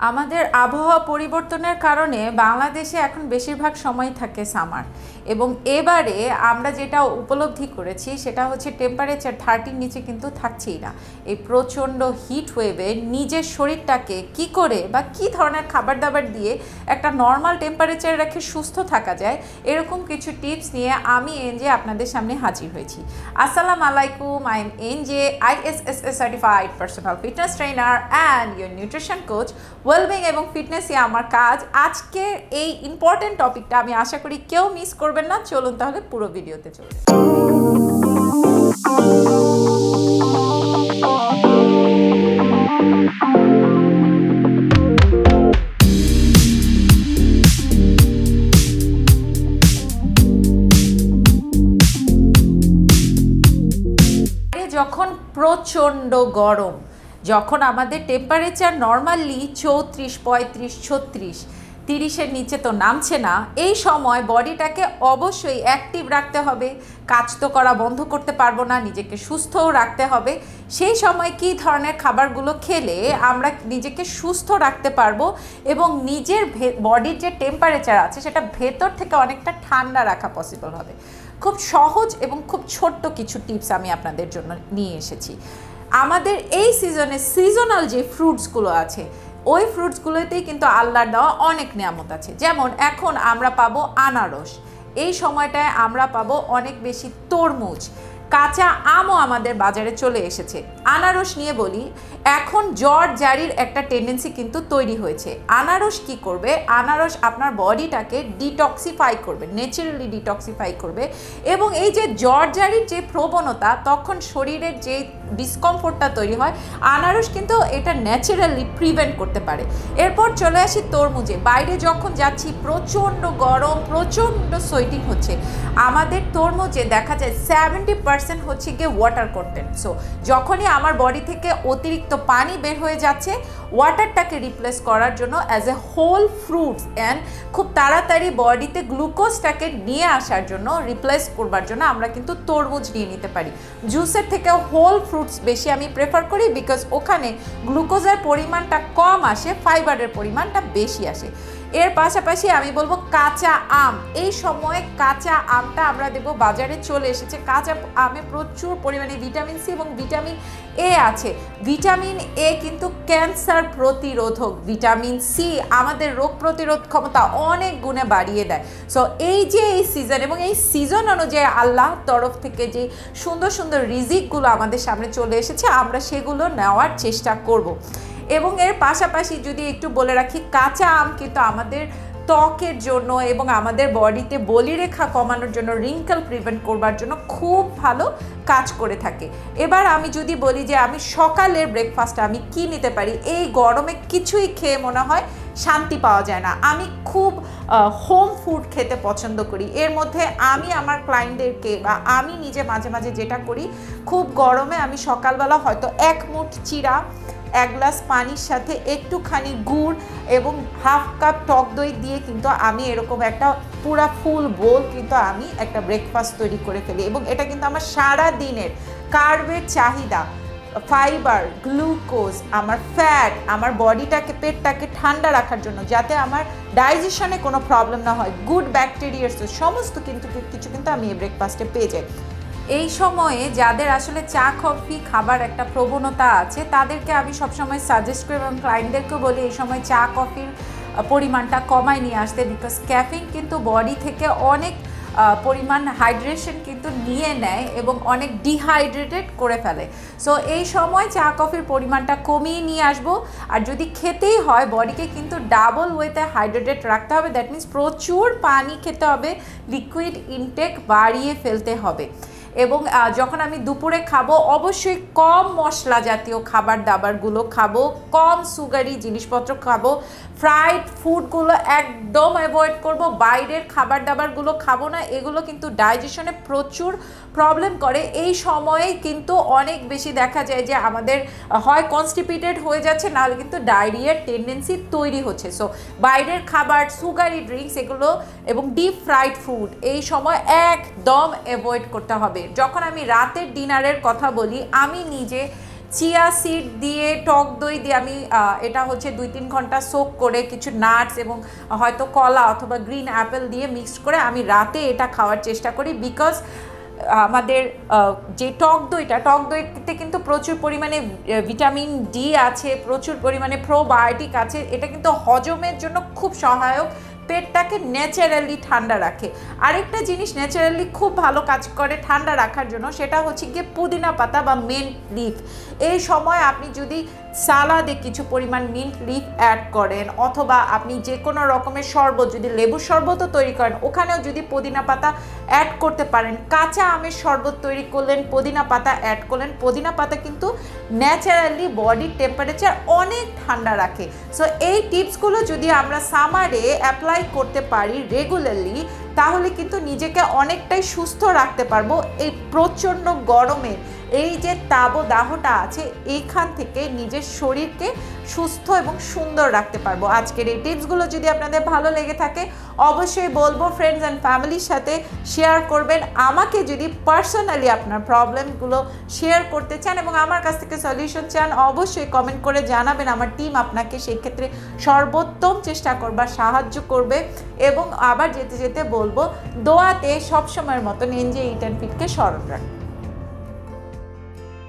আমাদের আবহাওয়া পরিবর্তনের কারণে বাংলাদেশে এখন বেশিরভাগ সময় থাকে সামার এবং এবারে আমরা যেটা উপলব্ধি করেছি সেটা হচ্ছে টেম্পারেচার থার্টির নিচে কিন্তু থাকছেই না। এই প্রচণ্ড হিট ওয়েভে নিজের শরীরটাকে কি করে বা কি ধরনের খাবার দাবার দিয়ে একটা নর্মাল টেম্পারেচার রেখে সুস্থ থাকা যায়, এরকম কিছু টিপস নিয়ে আমি এনজে আপনাদের সামনে হাজির হয়েছি। আসসালাম আলাইকুম I am NJ I S S S certified personal fitness trainer and your nutrition coach wellbeing এবং ফিটনেসই আমার কাজ আজকে এই ইম্পর্টেন্ট টপিকটা আমি আশা করি কেউ মিস করবেন না চলুন তাহলে পুরো ভিডিওতে চলে যাই। যখন প্রচণ্ড গরম যখন আমাদের টেম্পারেচার নর্মালি চৌত্রিশ, পঁয়ত্রিশ, ছত্রিশ, তিরিশের নিচে তো নামছে না, এই সময় বডিটাকে অবশ্যই অ্যাক্টিভ রাখতে হবে, কাজ তো করা বন্ধ করতে পারব না, নিজেকে সুস্থও রাখতে হবে। সেই সময় কী ধরনের খাবারগুলো খেলে আমরা নিজেকে সুস্থ রাখতে পারব এবং নিজের বডির যে টেম্পারেচার আছে সেটা ভেতর থেকে অনেকটা ঠান্ডা রাখা পসিবল হবে। খুব সহজ এবং খুব ছোট্ট কিছু টিপস আমি আপনাদের জন্য নিয়ে এসেছি। আমাদের এই সিজনে সিজনাল যে ফ্রুটসগুলো আছে, ওই ফ্রুটসগুলোতেই কিন্তু আল্লাহর দেওয়া অনেক নিয়ামত আছে। যেমন এখন আমরা পাবো আনারস, এই সময়টায় আমরা পাবো অনেক বেশি তরমুজ, কাঁচা আমও আমাদের বাজারে চলে এসেছে। আনারস নিয়ে বলি, এখন জ্বর, জারির একটা টেন্ডেন্সি কিন্তু তৈরি হয়েছে। আনারস কি করবে? আনারস আপনার বডিটাকে ডিটক্সিফাই করবে ন্যাচারালি ডিটক্সিফাই করবে এবং এই যে জ্বর, জারির যে প্রবণতা, তখন শরীরের যে ডিসকমফোর্টটা তৈরি হয়, আনারস কিন্তু এটা ন্যাচারালি প্রিভেন্ট করতে পারে। এরপর চলে আসি তরমুজে। বাইরে যখন যাচ্ছি, প্রচণ্ড গরম, প্রচণ্ড সোয়েটিং হচ্ছে। আমাদের তরমুজে দেখা যায় সেভেন্টি পার্সেন্ট হচ্ছে গিয়ে ওয়াটার কন্টেন্ট সো যখনই আমার বডি থেকে অতিরিক্ত পানি বের হয়ে যাচ্ছে। ওয়াটারটাকে রিপ্লেস করার জন্য as a whole fruits and খুব তাড়াতাড়ি বডিতে গ্লুকোজটাকে নিয়ে আসার জন্য রিপ্লেস করবার জন্য আমরা কিন্তু তরমুজ নিয়ে নিতে পারি। জুসের থেকে হোল ফ্রুটস বেশি আমি প্রেফার করি বিকজ ওখানে গ্লুকোজের পরিমাণটা কম আসে ফাইবারের পরিমাণটা বেশি আসে। এর পাশাপাশি আমি বলব কাঁচা আম। এই সময়ে কাঁচা আমটা আমরা দেখব বাজারে, চলে এসেছে। কাঁচা আমে প্রচুর পরিমাণে ভিটামিন সি এবং ভিটামিন এ আছে। ভিটামিন এ কিন্তু ক্যান্সার প্রতিরোধক। ভিটামিন সি আমাদের রোগ প্রতিরোধ ক্ষমতা অনেক গুণে বাড়িয়ে দেয়। সো এই যে এই সিজন এবং এই সিজন অনুযায়ী আল্লাহ তরফ থেকে যে সুন্দর সুন্দর রিজিকগুলো আমাদের সামনে চলে এসেছে, আমরা সেগুলো নেওয়ার চেষ্টা করব। এবং এর পাশাপাশি যদি একটু বলে রাখি, কাঁচা আম কিন্তু আমাদের ত্বকের জন্য এবং আমাদের বডিতে বলিরেখা কমানোর জন্য রিঙ্কেল প্রিভেন্ট করবার জন্য খুব ভালো কাজ করে থাকে। এবার আমি যদি বলি যে আমি সকালের ব্রেকফাস্ট আমি কি নিতে পারি, এই গরমে কিছুই খেয়ে মনে হয় শান্তি পাওয়া যায় না। আমি খুব হোম ফুড খেতে পছন্দ করি। এর মধ্যে আমি আমার ক্লায়েন্টদেরকে বা আমি নিজে মাঝে মাঝে যেটা করি, খুব গরমে আমি সকালবেলা হয়তো এক মুঠ চিরা এক গ্লাস পানির সাথে একটুখানি গুড় এবং হাফ কাপ টক দই দিয়ে কিন্তু আমি এরকম একটা পুরা ফুল বোল কিন্তু আমি একটা ব্রেকফাস্ট তৈরি করে ফেলি। এবং এটা কিন্তু আমার সারা দিনের কার্বের চাহিদা। ফাইবার গ্লুকোজ আমার ফ্যাট আমার বডিটাকে পেটটাকে ঠান্ডা রাখার জন্য, যাতে আমার ডাইজেশনে কোনো প্রবলেম না হয়। গুড ব্যাকটেরিয়াস সমস্ত কিন্তু কিছু কিন্তু আমি এই ব্রেকফাস্টে পেয়ে যাই। এই সময়ে যাদের আসলে চা কফি খাবার একটা প্রবণতা আছে, তাদেরকে আমি সবসময় সাজেস্ট করি এবং ক্লায়েন্টদেরকেও বলি, এই সময় চা কফির পরিমাণটা কমায় নিয়ে আসতে বিকজ ক্যাফিন কিন্তু বডি থেকে অনেক পরিমাণ হাইড্রেশন কিন্তু নিয়ে নেয় এবং অনেক ডিহাইড্রেটেড করে ফেলে। সো এই সময় চা, কফির পরিমাণটা কমিয়ে নিয়ে আসব। আর যদি খেতেই হয়, বডিকে কিন্তু ডাবল ওয়েতে হাইড্রেটেড রাখতে হবে। দ্যাট মিন্স প্রচুর পানি খেতে হবে। লিকুইড ইনটেক বাড়িয়ে ফেলতে হবে। এবং যখন আমি দুপুরে খাব, অবশ্যই কম মশলা জাতীয় খাবার দাবারগুলো খাব, কম সুগারি জিনিসপত্র খাব ফ্রাইড ফুডগুলো একদম অ্যাভয়েড করব, বাইরের খাবার দাবারগুলো খাব না, এগুলো কিন্তু ডাইজেশনে প্রচুর প্রবলেম করে। এই সময়ে কিন্তু অনেক বেশি দেখা যায় যে আমাদের হয় কনস্টিপিটেড হয়ে যাচ্ছে, নাহলে কিন্তু ডায়রিয়ার টেন্ডেন্সি তৈরি হচ্ছে। সো বাইরের খাবার সুগারি ড্রিঙ্কস এগুলো এবং ডিপ ফ্রাইড ফুড এই সময় একদম অ্যাভয়েড করতে হবে। যখন আমি রাতের ডিনারের কথা বলি, আমি নিজে চিয়া সিড দিয়ে, টক দই দিয়ে আমি এটা হচ্ছে দুই তিন ঘণ্টা সোক করে কিছু নাটস এবং হয়তো কলা অথবা গ্রিন অ্যাপেল দিয়ে মিক্সড করে আমি রাতে এটা খাওয়ার চেষ্টা করি বিকজ আমাদের যে টক দইটা, টক দইতে কিন্তু প্রচুর পরিমাণে ভিটামিন ডি আছে, প্রচুর পরিমাণে প্রোবায়োটিক আছে, এটা কিন্তু হজমের জন্য খুব সহায়ক। পেটটাকে ন্যাচারালি ঠান্ডা রাখে। আরেকটা জিনিস ন্যাচারালি খুব ভালো কাজ করে ঠান্ডা রাখার জন্য, সেটা হচ্ছে গিয়ে পুদিনা পাতা বা মেন লিফ এই সময় আপনি যদি সালাদে কিছু পরিমাণ মিন্ট লিফ অ্যাড করেন, অথবা আপনি যে কোনো রকমের শরবত, যদি লেবুর শরবতও তৈরি করেন, ওখানেও যদি পুদিনা পাতা অ্যাড করতে পারেন। কাঁচা আমের শরবত তৈরি করলেন, পুদিনা পাতা অ্যাড করলেন। পুদিনা পাতা কিন্তু ন্যাচারালি বডির টেম্পারেচার অনেক ঠান্ডা রাখে। সো এই টিপসগুলো যদি আমরা সামারে অ্যাপ্লাই করতে পারি রেগুলারলি তাহলে কিন্তু নিজেকে অনেকটাই সুস্থ রাখতে পারব। এই প্রচণ্ড গরমে এই যে তাবদাহটা আছে, এইখান থেকে নিজের শরীরকে সুস্থ এবং সুন্দর রাখতে পারব। আজকের এই টিপসগুলো যদি আপনাদের ভালো লেগে থাকে, অবশ্যই বলব ফ্রেন্ডস অ্যান্ড ফ্যামিলির সাথে শেয়ার করবেন। আমাকে যদি পার্সোনালি আপনার প্রবলেমগুলো শেয়ার করতে চান এবং আমার কাছ থেকে সলিউশন চান, অবশ্যই কমেন্ট করে জানাবেন। আমার টিম আপনাকে সেই ক্ষেত্রে সর্বোত্তম চেষ্টা করবার সাহায্য করবে এবং আবার যেতে যেতে বলব, দোয়াতে সবসময়ের মতন এনজে অ্যান্ড ফিটকে স্মরণ রাখবেন